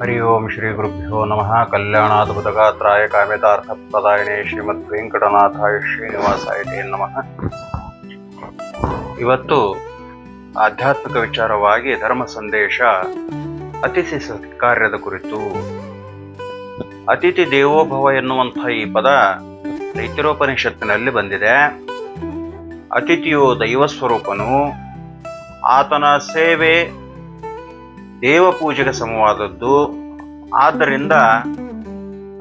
ಹರಿ ಓಂ ಶ್ರೀ ಗುರುಭ್ಯೋ ನಮಃ ಕಲ್ಯಾಣಾದ್ಭುತಗಾತ್ರಾಯ ಕಾಮ್ಯತಾರ್ಥಪ್ರದಾಯಿನೇ ಶ್ರೀಮದ್ ವೆಂಕಟನಾಥಾಯ ಶ್ರೀನಿವಾಸಾಯ ತೇ ನಮಃ ಇವತ್ತು ಆಧ್ಯಾತ್ಮಿಕ ವಿಚಾರವಾಗಿ ಧರ್ಮ ಸಂದೇಶ ಅತಿಥಿ ಸತ್ಕಾರ್ಯದ ಕುರಿತು ಅತಿಥಿ ದೇವೋಭವ ಎನ್ನುವಂಥ ಈ ಪದ ರೈತರೋಪನಿಷತ್ತಿನಲ್ಲಿ ಬಂದಿದೆ. ಅತಿಥಿಯು ದೈವ ಸ್ವರೂಪನು ಆತನ ಸೇವೆ ದೇವ ಪೂಜೆಗೆ ಸಮವಾದದ್ದು. ಆದ್ದರಿಂದ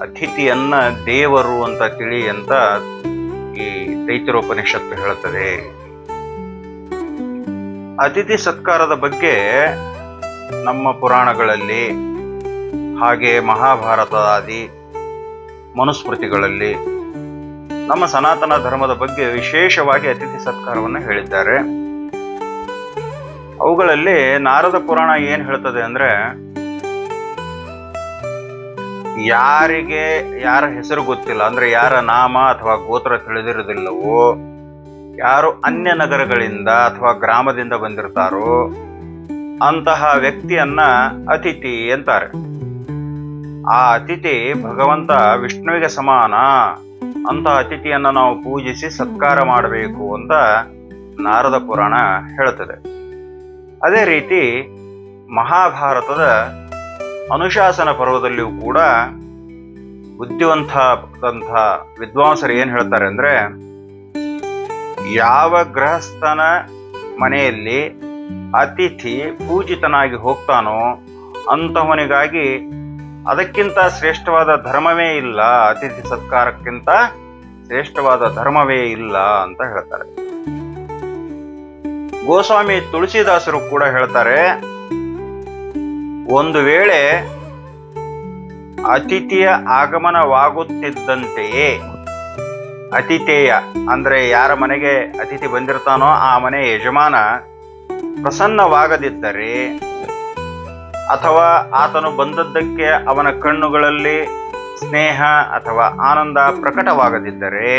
ಅತಿಥಿಯನ್ನ ದೇವರು ಅಂತ ತಿಳಿ ಅಂತ ಈ ದೈತ್ಯರೋಪನಿಷತ್ತು ಹೇಳುತ್ತದೆ. ಅತಿಥಿ ಸತ್ಕಾರದ ಬಗ್ಗೆ ನಮ್ಮ ಪುರಾಣಗಳಲ್ಲಿ, ಹಾಗೆ ಮಹಾಭಾರತದಾದಿ ಮನುಸ್ಮೃತಿಗಳಲ್ಲಿ ನಮ್ಮ ಸನಾತನ ಧರ್ಮದ ಬಗ್ಗೆ ವಿಶೇಷವಾಗಿ ಅತಿಥಿ ಸತ್ಕಾರವನ್ನು ಹೇಳಿದ್ದಾರೆ. ಅವುಗಳಲ್ಲಿ ನಾರದ ಪುರಾಣ ಏನ್ ಹೇಳ್ತದೆ ಅಂದ್ರೆ, ಯಾರಿಗೆ ಯಾರ ಹೆಸರು ಗೊತ್ತಿಲ್ಲ, ಅಂದ್ರೆ ಯಾರ ನಾಮ ಅಥವಾ ಗೋತ್ರ ತಿಳಿದಿರೋದಿಲ್ಲವೋ ಯಾರು ಅನ್ಯ ನಗರಗಳಿಂದ ಅಥವಾ ಗ್ರಾಮದಿಂದ ಬಂದಿರ್ತಾರೋ, ಅಂತಹ ವ್ಯಕ್ತಿಯನ್ನ ಅತಿಥಿ ಅಂತಾರೆ. ಆ ಅತಿಥಿ ಭಗವಂತ ವಿಷ್ಣುವಿಗೆ ಸಮಾನ ಅಂತ ಅತಿಥಿಯನ್ನ ನಾವು ಪೂಜಿಸಿ ಸತ್ಕಾರ ಮಾಡಬೇಕು ಅಂತ ನಾರದ ಪುರಾಣ ಹೇಳುತ್ತದೆ ಅದೇ ರೀತಿ ಮಹಾಭಾರತದ ಅನುಶಾಸನ ಪರ್ವದಲ್ಲಿಯೂ ಕೂಡ ಬುದ್ಧಿವಂತ ವಿದ್ವಾಂಸರು ಏನು ಹೇಳ್ತಾರೆ ಅಂದರೆ, ಯಾವ ಗೃಹಸ್ಥನ ಮನೆಯಲ್ಲಿ ಅತಿಥಿ ಪೂಜಿತನಾಗಿ ಹೋಗ್ತಾನೋ ಅಂಥವನಿಗಾಗಿ ಅದಕ್ಕಿಂತ ಶ್ರೇಷ್ಠವಾದ ಧರ್ಮವೇ ಇಲ್ಲ, ಅತಿಥಿ ಸತ್ಕಾರಕ್ಕಿಂತ ಶ್ರೇಷ್ಠವಾದ ಧರ್ಮವೇ ಇಲ್ಲ ಅಂತ ಹೇಳ್ತಾರೆ. ಗೋಸ್ವಾಮಿ ತುಳಸಿದಾಸರು ಕೂಡ ಹೇಳ್ತಾರೆ, ಒಂದು ವೇಳೆ ಅತಿಥಿಯ ಆಗಮನವಾಗುತ್ತಿದ್ದಂತೆಯೇ, ಅತಿಥೇಯ, ಅಂದ್ರೆ ಯಾರ ಮನೆಗೆ ಅತಿಥಿ ಬಂದಿರ್ತಾನೋ ಆ ಮನೆ ಯಜಮಾನ ಪ್ರಸನ್ನವಾಗದಿದ್ದರೆ, ಅಥವಾ ಆತನು ಬಂದದ್ದಕ್ಕೆ ಅವನ ಕಣ್ಣುಗಳಲ್ಲಿ ಸ್ನೇಹ ಅಥವಾ ಆನಂದ ಪ್ರಕಟವಾಗದಿದ್ದರೆ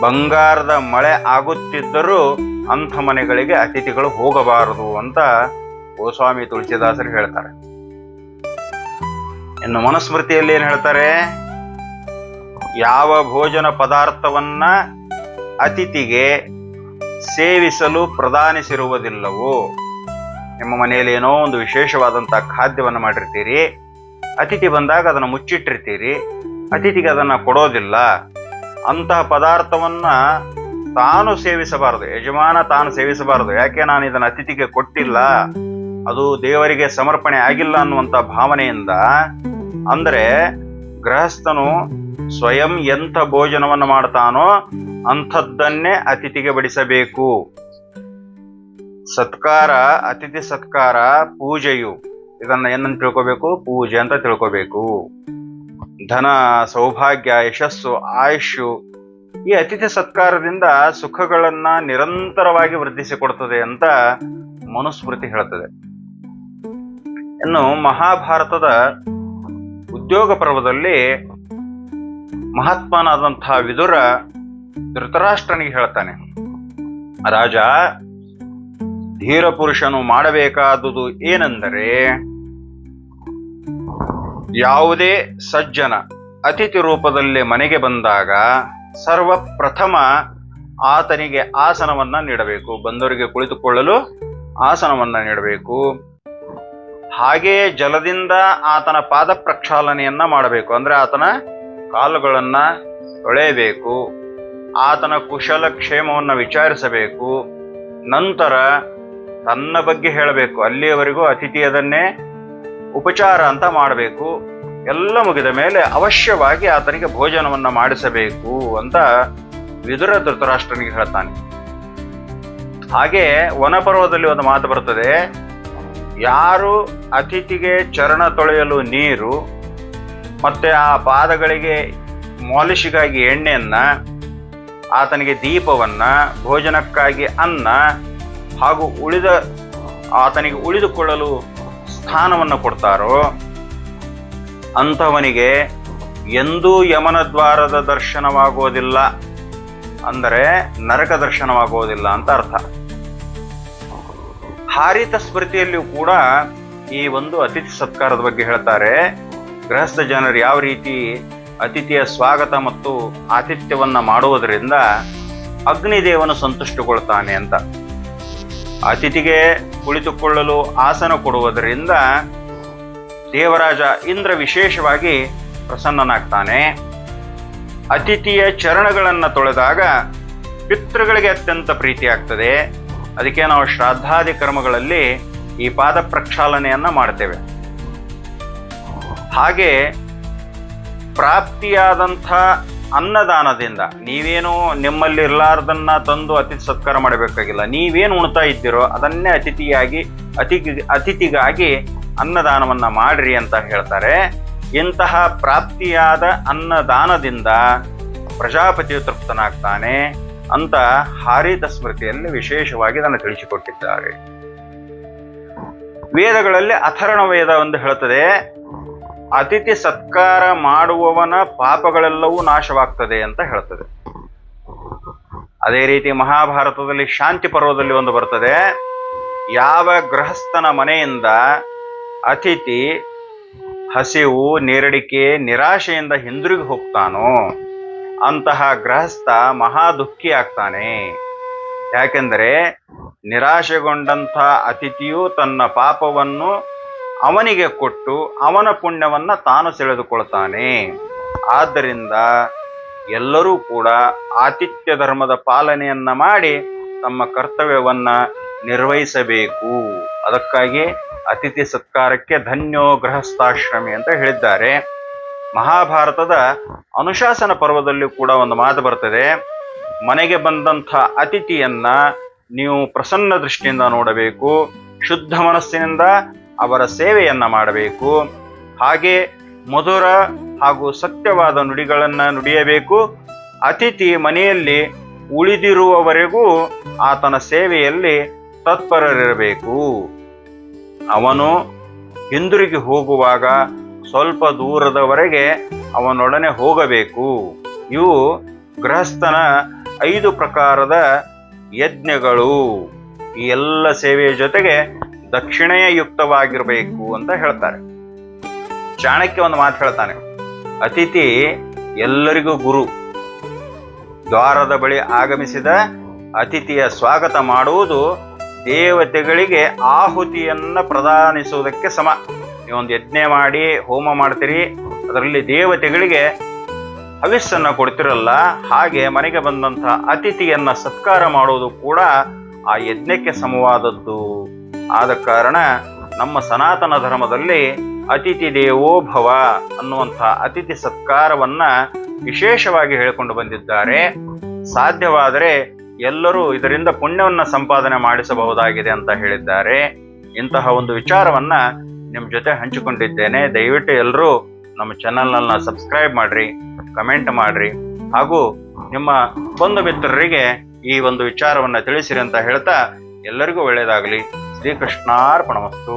ಬಂಗಾರದ ಮಳೆ ಆಗುತ್ತಿದ್ದರೂ ಅಂಥ ಮನೆಗಳಿಗೆ ಅತಿಥಿಗಳು ಹೋಗಬಾರದು ಅಂತ ಗೋಸ್ವಾಮಿ ತುಳಸಿದಾಸರು ಹೇಳ್ತಾರೆ. ಇನ್ನು ಮನುಸ್ಮೃತಿಯಲ್ಲಿ ಏನು ಹೇಳ್ತಾರೆ? ಯಾವ ಭೋಜನ ಪದಾರ್ಥವನ್ನ ಅತಿಥಿಗೆ ಸೇವಿಸಲು ಪ್ರದಾನಿಸಿರುವುದಿಲ್ಲವೋ? ನಿಮ್ಮ ಮನೆಯಲ್ಲಿ ಏನೋ ಒಂದು ವಿಶೇಷವಾದಂಥ ಖಾದ್ಯವನ್ನು ಮಾಡಿರ್ತೀರಿ, ಅತಿಥಿ ಬಂದಾಗ ಅದನ್ನು ಮುಚ್ಚಿಟ್ಟಿರ್ತೀರಿ, ಅತಿಥಿಗೆ ಅದನ್ನು ಕೊಡೋದಿಲ್ಲ. ಅಂತಹ ಪದಾರ್ಥವನ್ನ ತಾನು ಸೇವಿಸಬಾರದು, ಯಜಮಾನ ತಾನು ಸೇವಿಸಬಾರದು. ಯಾಕೆ ನಾನು ಇದನ್ನು ಅತಿಥಿಗೆ ಕೊಟ್ಟಿಲ್ಲ? ಅದು ದೇವರಿಗೆ ಸಮರ್ಪಣೆ ಆಗಿಲ್ಲ ಅನ್ನುವಂಥ ಭಾವನೆಯಿಂದ ಅಂದರೆ ಗೃಹಸ್ಥನು ಸ್ವಯಂ ಎಂಥ ಭೋಜನವನ್ನು ಮಾಡ್ತಾನೋ ಅಂಥದ್ದನ್ನೇ ಅತಿಥಿಗೆ ಬಡಿಸಬೇಕು. ಸತ್ಕಾರ, ಅತಿಥಿ ಸತ್ಕಾರ, ಪೂಜೆಯು. ಇದನ್ನು ಏನನ್ನು ತಿಳ್ಕೋಬೇಕು? ಪೂಜೆ ಅಂತ ತಿಳ್ಕೋಬೇಕು. ಧನ, ಸೌಭಾಗ್ಯ, ಯಶಸ್ಸು ಆಯುಷು ಈ ಅತಿಥಿ ಸತ್ಕಾರದಿಂದ ಸುಖಗಳನ್ನ ನಿರಂತರವಾಗಿ ವೃದ್ಧಿಸಿಕೊಡ್ತದೆ ಅಂತ ಮನುಸ್ಮೃತಿ ಹೇಳ್ತದೆ ಇನ್ನು ಮಹಾಭಾರತದ ಉದ್ಯೋಗ ಪರ್ವದಲ್ಲಿ ಮಹಾತ್ಮನಾದಂತಹ ವಿದುರ ಧೃತರಾಷ್ಟ್ರನಿಗೆ ಹೇಳ್ತಾನೆ, ರಾಜ, ಧೀರ ಪುರುಷನು ಮಾಡಬೇಕಾದುದು ಏನೆಂದರೆ ಯಾವುದೇ ಸಜ್ಜನ ಅತಿಥಿ ರೂಪದಲ್ಲಿ ಮನೆಗೆ ಬಂದಾಗ ಸರ್ವಪ್ರಥಮ ಆತನಿಗೆ ಆಸನವನ್ನ ನೀಡಬೇಕು. ಬಂದವರಿಗೆ ಕುಳಿತುಕೊಳ್ಳಲು ಆಸನವನ್ನ ನೀಡಬೇಕು. ಹಾಗೆಯೇ ಜಲದಿಂದ ಆತನ ಪಾದ ಪ್ರಕ್ಷಾಲನೆಯನ್ನ ಮಾಡಬೇಕು. ಅಂದ್ರೆ ಆತನ ಕಾಲುಗಳನ್ನ ತೊಳೆಯಬೇಕು. ಆತನ ಕುಶಲ ಕ್ಷೇಮವನ್ನು ವಿಚಾರಿಸಬೇಕು. ನಂತರ ತನ್ನ ಬಗ್ಗೆ ಹೇಳಬೇಕು. ಅಲ್ಲಿಯವರೆಗೂ ಅತಿಥಿಯದನ್ನೇ ಉಪಚಾರ ಅಂತ ಮಾಡಬೇಕು. ಎಲ್ಲ ಮುಗಿದ ಮೇಲೆ ಅವಶ್ಯವಾಗಿ ಆತನಿಗೆ ಭೋಜನವನ್ನು ಮಾಡಿಸಬೇಕು ಅಂತ ವಿದುರ ಧೃತರಾಷ್ಟ್ರನಿಗೆ ಹೇಳ್ತಾನೆ. ಹಾಗೆ ವನಪರ್ವದಲ್ಲಿ ಒಂದು ಮಾತು ಬರ್ತದೆ. ಯಾರು ಅತಿಥಿಗೆ ಚರಣ ತೊಳೆಯಲು ನೀರು, ಮತ್ತೆ ಆ ಪಾದಗಳಿಗೆ ಮಾಲಿಶಿಗಾಗಿ ಎಣ್ಣೆಯನ್ನ, ಆತನಿಗೆ ದೀಪವನ್ನ, ಭೋಜನಕ್ಕಾಗಿ ಅನ್ನ ಹಾಗೂ ಉಳಿದ, ಆತನಿಗೆ ಉಳಿದುಕೊಳ್ಳಲು ಸ್ಥಾನವನ್ನು ಕೊಡ್ತಾರೋ ಅಂಥವನಿಗೆ ಎಂದೂ ಯಮನ ದ್ವಾರದ ದರ್ಶನವಾಗುವುದಿಲ್ಲ ಅಂದರೆ ನರಕ ದರ್ಶನವಾಗುವುದಿಲ್ಲ ಅಂತ ಅರ್ಥ. ಹಾರಿತ ಸ್ಮೃತಿಯಲ್ಲಿಯೂ ಕೂಡ ಈ ಒಂದು ಅತಿಥಿ ಸತ್ಕಾರದ ಬಗ್ಗೆ ಹೇಳ್ತಾರೆ. ಗೃಹಸ್ಥ ಜನರು ಯಾವ ರೀತಿ ಅತಿಥಿಯ ಸ್ವಾಗತ ಮತ್ತು ಆತಿಥ್ಯವನ್ನು ಮಾಡುವುದರಿಂದ ಅಗ್ನಿದೇವನು ಸಂತುಷ್ಟಗೊಳ್ತಾನೆ ಅಂತ. ಅತಿಥಿಗೆ ಕುಳಿತುಕೊಳ್ಳಲು ಆಸನ ಕೊಡುವುದರಿಂದ ದೇವರಾಜ ಇಂದ್ರ ವಿಶೇಷವಾಗಿ ಪ್ರಸನ್ನನಾಗ್ತಾನೆ. ಅತಿಥಿಯ ಚರಣಗಳನ್ನು ತೊಳೆದಾಗ ಪಿತೃಗಳಿಗೆ ಅತ್ಯಂತ ಪ್ರೀತಿ ಆಗ್ತದೆ ಅದಕ್ಕೆ ನಾವು ಶ್ರಾದ್ದಾದಿ ಕರ್ಮಗಳಲ್ಲಿ ಈ ಪಾದ ಪ್ರಕ್ಷಾಲನೆಯನ್ನು ಮಾಡ್ತೇವೆ. ಹಾಗೆ ಪ್ರಾಪ್ತಿಯಾದಂಥ ಅನ್ನದಾನದಿಂದ. ನೀವೇನು ನಿಮ್ಮಲ್ಲಿ ಇರ್ಲಾರ್ದನ್ನ ತಂದು ಅತಿಥಿ ಸತ್ಕಾರ ಮಾಡಬೇಕಾಗಿಲ್ಲ. ನೀವೇನು ಉಣ್ತಾ ಇದ್ದೀರೋ ಅದನ್ನೇ ಅತಿಥಿಯಾಗಿ, ಅತಿಥಿ, ಅತಿಥಿಗಾಗಿ ಅನ್ನದಾನವನ್ನ ಮಾಡ್ರಿ ಅಂತ ಹೇಳ್ತಾರೆ. ಇಂತಹ ಪ್ರಾಪ್ತಿಯಾದ ಅನ್ನದಾನದಿಂದ ಪ್ರಜಾಪತಿಯು ತೃಪ್ತನಾಗ್ತಾನೆ ಅಂತ ಹಾರಿತ ಸ್ಮೃತಿಯಲ್ಲಿ ವಿಶೇಷವಾಗಿ ಇದನ್ನು ತಿಳಿಸಿಕೊಟ್ಟಿದ್ದಾರೆ. ವೇದಗಳಲ್ಲಿ ಅಥರ್ಣ ವೇದ ಒಂದು ಹೇಳುತ್ತದೆ ಅತಿಥಿ ಸತ್ಕಾರ ಮಾಡುವವನ ಪಾಪಗಳೆಲ್ಲವೂ ನಾಶವಾಗ್ತದೆ ಅಂತ ಹೇಳ್ತದೆ. ಅದೇ ರೀತಿ ಮಹಾಭಾರತದಲ್ಲಿ ಶಾಂತಿ ಪರ್ವದಲ್ಲಿ ಒಂದು ಬರ್ತದೆ. ಯಾವ ಗೃಹಸ್ಥನ ಮನೆಯಿಂದ ಅತಿಥಿ ಹಸಿವು, ನೀರಡಿಕೆ, ನಿರಾಶೆಯಿಂದ ಹಿಂದಿರುಗಿ ಹೋಗ್ತಾನೋ ಅಂತಹ ಗೃಹಸ್ಥ ಮಹಾ ದುಃಖಿ ಆಗ್ತಾನೆ. ಯಾಕೆಂದರೆ ನಿರಾಶೆಗೊಂಡಂಥ ಅತಿಥಿಯು ತನ್ನ ಪಾಪವನ್ನು ಅವನಿಗೆ ಕೊಟ್ಟು ಅವನ ಪುಣ್ಯವನ್ನ ತಾನು ಸೆಳೆದುಕೊಳ್ತಾನೆ. ಆದ್ದರಿಂದ ಎಲ್ಲರೂ ಕೂಡ ಆತಿಥ್ಯ ಧರ್ಮದ ಪಾಲನೆಯನ್ನ ಮಾಡಿ ತಮ್ಮ ಕರ್ತವ್ಯವನ್ನ ನಿರ್ವಹಿಸಬೇಕು. ಅದಕ್ಕಾಗಿ ಅತಿಥಿ ಸತ್ಕಾರಕ್ಕೆ ಧನ್ಯೋ ಗೃಹಸ್ಥಾಶ್ರಮಿ ಅಂತ ಹೇಳಿದ್ದಾರೆ. ಮಹಾಭಾರತದ ಅನುಶಾಸನ ಪರ್ವದಲ್ಲಿ ಕೂಡ ಒಂದು ಮಾತು ಬರ್ತದೆ. ಮನೆಗೆ ಬಂದಂಥ ಅತಿಥಿಯನ್ನ ನೀವು ಪ್ರಸನ್ನ ದೃಷ್ಟಿಯಿಂದ ನೋಡಬೇಕು. ಶುದ್ಧ ಮನಸ್ಸಿನಿಂದ ಅವರ ಸೇವೆಯನ್ನ ಮಾಡಬೇಕು. ಹಾಗೆ ಮಧುರ ಹಾಗೂ ಸತ್ಯವಾದ ನುಡಿಗಳನ್ನು ನುಡಿಯಬೇಕು. ಅತಿಥಿ ಮನೆಯಲ್ಲಿ ಉಳಿದಿರುವವರೆಗೂ ಆತನ ಸೇವೆಯಲ್ಲಿ ತತ್ಪರರಿರಬೇಕು. ಅವನು ಹಿಂದಿರುಗಿ ಹೋಗುವಾಗ ಸ್ವಲ್ಪ ದೂರದವರೆಗೆ ಅವನೊಡನೆ ಹೋಗಬೇಕು. ಇವು ಗೃಹಸ್ಥನ ಐದು ಪ್ರಕಾರದ ಯಜ್ಞಗಳು. ಈ ಎಲ್ಲ ಸೇವೆಯ ಜೊತೆಗೆ ದಕ್ಷಿಣೆಯ ಯುಕ್ತವಾಗಿರಬೇಕು ಅಂತ ಹೇಳ್ತಾರೆ. ಚಾಣಕ್ಯ ಒಂದು ಮಾತು ಹೇಳ್ತಾನೆ, ಅತಿಥಿ ಎಲ್ಲರಿಗೂ ಗುರು. ದ್ವಾರದ ಬಳಿ ಆಗಮಿಸಿದ ಅತಿಥಿಯ ಸ್ವಾಗತ ಮಾಡುವುದು ದೇವತೆಗಳಿಗೆ ಆಹುತಿಯನ್ನ ಪ್ರದಾನಿಸುವುದಕ್ಕೆ ಸಮ. ನೀವೊಂದು ಯಜ್ಞೆ ಮಾಡಿ, ಹೋಮ ಮಾಡ್ತೀರಿ, ಅದರಲ್ಲಿ ದೇವತೆಗಳಿಗೆ ಹವಿಸ್ಸನ್ನು ಕೊಡ್ತಿರಲ್ಲ, ಹಾಗೆ ಮನೆಗೆ ಬಂದಂಥ ಅತಿಥಿಯನ್ನ ಸತ್ಕಾರ ಮಾಡುವುದು ಕೂಡ ಆ ಯಜ್ಞಕ್ಕೆ ಸಮವಾದದ್ದು. ಆದ ಕಾರಣ ನಮ್ಮ ಸನಾತನ ಧರ್ಮದಲ್ಲಿ ಅತಿಥಿ ದೇವೋ ಭವ ಅನ್ನುವಂಥ ಅತಿಥಿ ಸತ್ಕಾರವನ್ನ ವಿಶೇಷವಾಗಿ ಹೇಳಿಕೊಂಡು ಬಂದಿದ್ದಾರೆ. ಸಾಧ್ಯವಾದರೆ ಎಲ್ಲರೂ ಇದರಿಂದ ಪುಣ್ಯವನ್ನ ಸಂಪಾದನೆ ಮಾಡಿಸಬಹುದಾಗಿದೆ ಅಂತ ಹೇಳಿದ್ದಾರೆ. ಇಂತಹ ಒಂದು ವಿಚಾರವನ್ನ ನಿಮ್ಮ ಜೊತೆ ಹಂಚಿಕೊಂಡಿದ್ದೇನೆ. ದಯವಿಟ್ಟು ಎಲ್ಲರೂ ನಮ್ಮ ಚಾನಲ್ನ ಸಬ್ಸ್ಕ್ರೈಬ್ ಮಾಡಿರಿ, ಕಮೆಂಟ್ ಮಾಡ್ರಿ. ಹಾಗೂ ನಿಮ್ಮ ಬಂಧು ಮಿತ್ರರಿಗೆ ಈ ಒಂದು ವಿಚಾರವನ್ನ ತಿಳಿಸಿರಿ ಅಂತ ಹೇಳ್ತಾ ಎಲ್ಲರಿಗೂ ಒಳ್ಳೆಯದಾಗಲಿ. श्रीकृष्णापणमस्तु